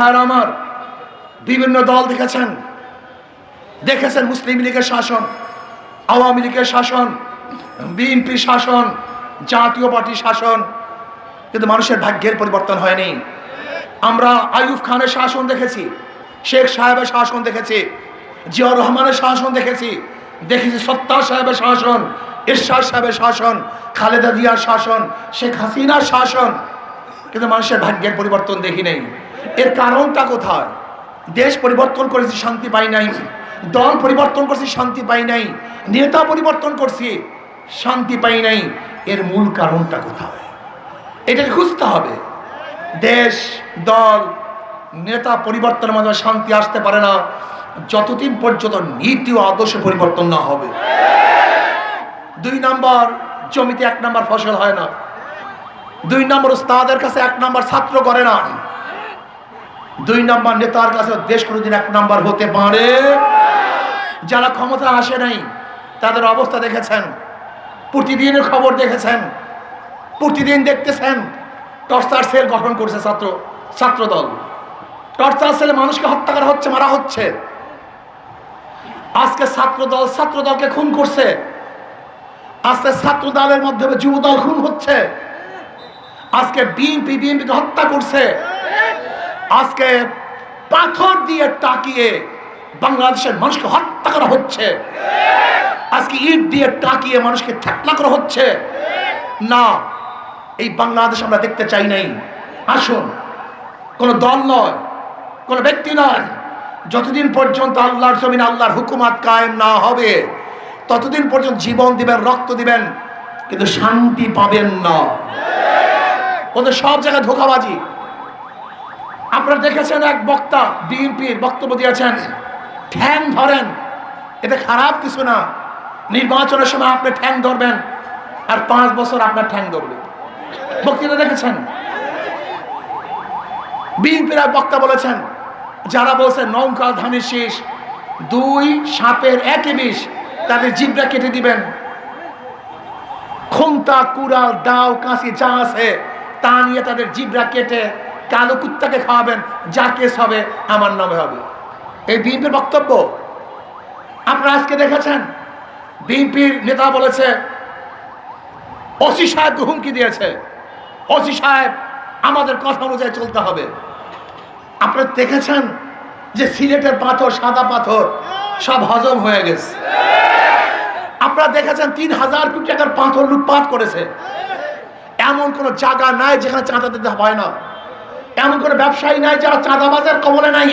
ভাইয়ের আমার। বিভিন্ন দল দেখেছেন। দেখেছেন মুসলিম লীগের শাসন, আওয়ামী লীগের শাসন, বিএনপি শাসন, জাতীয় পার্টি শাসন। কিন্তু মানুষের ভাগ্যের পরিবর্তন হয়নি। আমরা আইয়ুব খানের শাসন দেখেছি, শেখ সাহেবের শাসন দেখেছি, জিয়াউর রহমানের শাসন দেখেছি। দেখেছি সত্তার সাহেবের শাসন ইরশাদ সাহেবের শাসন, খালেদা জিয়ার শাসন, শেখ হাসিনার শাসন। কিন্তু মানুষের ভাগ্যের পরিবর্তন দেখি নেই। এর কারণটা কোথায়? দেশ পরিবর্তন করেছি, শান্তি পাই নাই। দল পরিবর্তন করছি, শান্তি পাই নাই। নেতা পরিবর্তন করছি, শান্তি পাই নাই। এর মূল কারণটা কোথায়? এটাকে খুঁজতে হবে? দেশ, দল, নেতা পরিবর্তনের মাধ্যমে শান্তি আসতে পারে না। যতদিন পর্যন্ত নীতি ও আদর্শ পরিবর্তন না হবে। দুই নাম্বার, জমিতে এক নাম্বার ফসল হয় না। দুই নম্বর উস্তাদের কাছে এক নাম্বার ছাত্র করে না। দুই নাম্বার নেতার কাছে দেশ কোনোদিন এক নাম্বার হতে পারে? যারা ক্ষমতা আসে নাই, তাদের অবস্থা দেখেছেন। প্রতিদিনের খবর দেখেছেন। প্রতিদিন দেখতেছেন। টর্চার সেল গঠন করছে ছাত্র ছাত্র দল। টর্চার সেলে মানুষকে হত্যা করা হচ্ছে, মারা হচ্ছে। আজকে ছাত্র দল, ছাত্র দলকে খুন করছে। আজকে ছাত্র দলের মাধ্যমে যুব দল খুন হচ্ছে। আজকে বিএনপি, বিএনপিকে হত্যা করছে। আজকে পাথর দিয়ে টাকিয়ে বাংলাদেশের মানুষকে হত্যা করা হচ্ছে। আজকে ইট দিয়ে টাকিয়ে মানুষকে ঠেকলা করা হচ্ছে। না, এই বাংলাদেশ আমরা দেখতে চাই নাই। আসুন, কোনো দল নয়, কোনো ব্যক্তি নয়। যতদিন পর্যন্ত আল্লাহর জমিন আল্লাহর হুকুমাত কায়েম না হবে, ততদিন পর্যন্ত জীবন দিবেন, রক্ত দিবেন, কিন্তু শান্তি পাবেন না। ওদের সব জায়গায় ধোকাবাজি। আপনারা দেখেছেন এক বক্তা বিএনপির বক্তব্য দিয়েছেন, ঠ্যাং ধরেন। এটা খারাপ কিছু না। নির্বাচনের সময় আপনি ঠ্যাং ধরবেন আর পাঁচ বছর আপনার ঠ্যাং ধরবে। বক্তৃতা দেখেছেন? বিএনপির এক বক্তা বলেছেন, যারা বলছেন নৌকা ধানের শীষ, দুই সাপের একই বিষ, তাদের জিব্রা কেটে দিবেন। খুন্তা, কুড়াল দাও কাঁচি যা আছে, তা নিয়ে তাদের জিব্রা কেটে কালো কুত্তাকে খাওয়াবেন, যা কেস হবে, আমার নামে হবে। এই বিএনপির বক্তব্য, আপনারা আজকে দেখেছেন, বিএনপির নেতা বলেছে, ওসি সাহেব হুমকি দিয়েছে। ওসি সাহেব, আমাদের কথা অনুযায়ী চলতে হবে। আপনারা দেখেছেন যে সিলেটের পাথর, সাদা পাথর, সব হজম হয়ে গেছে। আপনারা দেখেছেন তিন হাজার কোটি টাকার পাথর লুটপাট করেছে। এমন কোনো জায়গা নাই যেখানে চাঁদা দিতে হয় না। এমন কোনো ব্যবসায়ী নাই যারা চাঁদাবাজের কবলে নাই।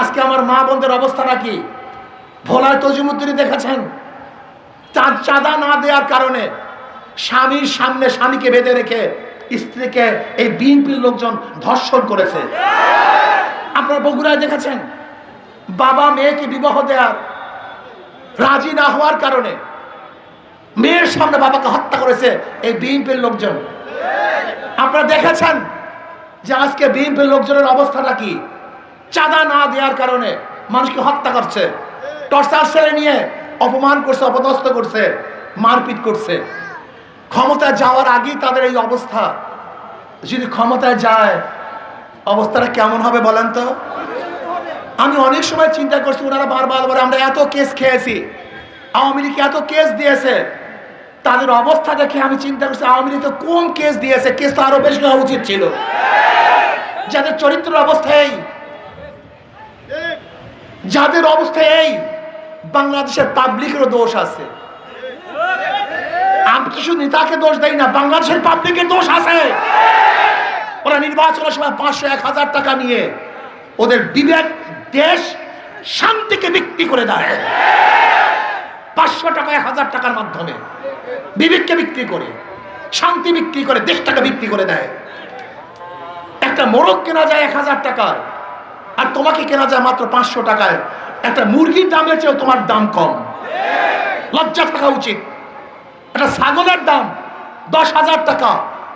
আজকে আমার মা বোনদের অবস্থাটা কি? ভোলায় তজিমুদ্দিনী দেখেছেন? চাঁদা না দেওয়ার কারণে স্বামীর সামনে স্বামীকে বেঁধে রেখে স্ত্রীকে এই বিএনপির লোকজন ধর্ষণ করেছে। আপনারা বগুড়ায় দেখেছেন? বাবা মেয়েকে বিবাহ দেওয়ার রাজি না হওয়ার কারণে মেয়ের সামনে বাবাকে হত্যা করেছে এই বিএনপির লোকজন। আপনারা দেখেছেন? যে আজকে বিএনপির লোকজনের অবস্থাটা কি? চাঁদা না দেওয়ার কারণে মানুষকে হত্যা করছে, টর্চার সেলে নিয়ে অপমান করছে, অপদস্থ করছে, মারপিট করছে। ক্ষমতায় যাওয়ার আগেই তাদের এই অবস্থা। যদি ক্ষমতায় যায়, অবস্থাটা কেমন হবে বলেন তো? আমি অনেক সময় চিন্তা করছি, ওনারা বারবার আমরা এত কেস খেয়েছি, আওয়ামী লীগ এত কেস দিয়েছে। তাদের অবস্থা দেখে আমি চিন্তা করছি, আওয়ামী লীগ কোন কেস দিয়েছে? কেস তো আরও বেশি হওয়া উচিত ছিল। যাদের চরিত্রের অবস্থা এই, যাদের অবস্থা এই, বাংলাদেশের পাবলিকেরও দোষ আছে। আমি কিছু নেতাকে দোষ দেই না, বাংলাদেশের পাবলিকের দোষ আছে। ওরা নির্বাচনের সময় পাঁচশো এক হাজার টাকা নিয়ে ওদের বিবেক দেশ শান্তিকে বিক্রি করে দেয়। পাঁচশো টাকা এক হাজার টাকার মাধ্যমে বিবেককে বিক্রি করে, শান্তি বিক্রি করে, দেশটাকে বিক্রি করে দেয়। একটা মোরগ কেনা যায় এক হাজার টাকার আর তোমাকে কেনা যায় মাত্র পাঁচশো টাকায়। একটা মুরগির দামের চেয়েও তোমার দাম কম। লজ্জা থাকা উচিত। একটা ছাগলের দাম দশ হাজার টাকা,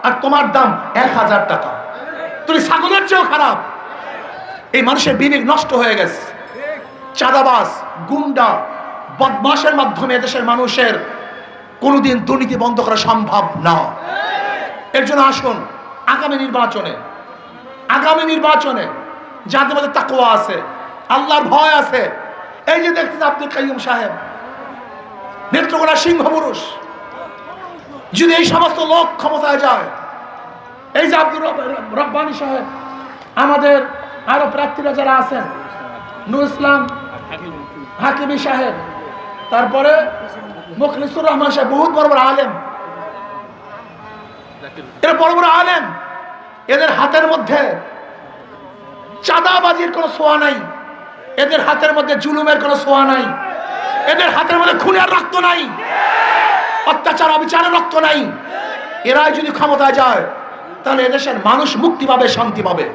আর তোমার দাম এক হাজার টাকা। তুমি ছাগলের চেয়েও খারাপ। এই মানুষের বিবেক নষ্ট হয়ে গেছে। চাঁদাবাস গুন্ডা বদমাসের মাধ্যমে দেশের মানুষের কোনোদিন দুর্নীতি বন্ধ করা সম্ভব না। এর জন্য আসুন, আগামী নির্বাচনে আগামী নির্বাচনে যাদের মধ্যে তাকুয়া আছে, আল্লাহর ভয় আছে, এই যে দেখতেছে আব্দুল কাইম সাহেব, নেত্রকোনা সিংহ পুরুষ যদি এই সমস্ত লোক ক্ষমতায় যায়, এই যে আব্দুর রব- রব্বানী সাহেব, আমাদের আরও প্রার্থীরা যারা আছেন নুর ইসলাম, হাকিমি সাহেব তারপরে মুখলিসুর রহমান সাহেব বহুত বড় বড় আলেম। এরা বড় বড় আলেম। এদের হাতের মধ্যে চাঁদাবাজির কোনো সোয়া নাই। এদের হাতের মধ্যে জুলুমের কোনো সোয়া নাই। এদের হাতের মধ্যে খুনের রক্ত নাই। অত্যাচার অবিচারের রক্ত নাই। এরাই যদি ক্ষমতায় যায়, তাহলে এদেশের মানুষ মুক্তি পাবে, শান্তি পাবে।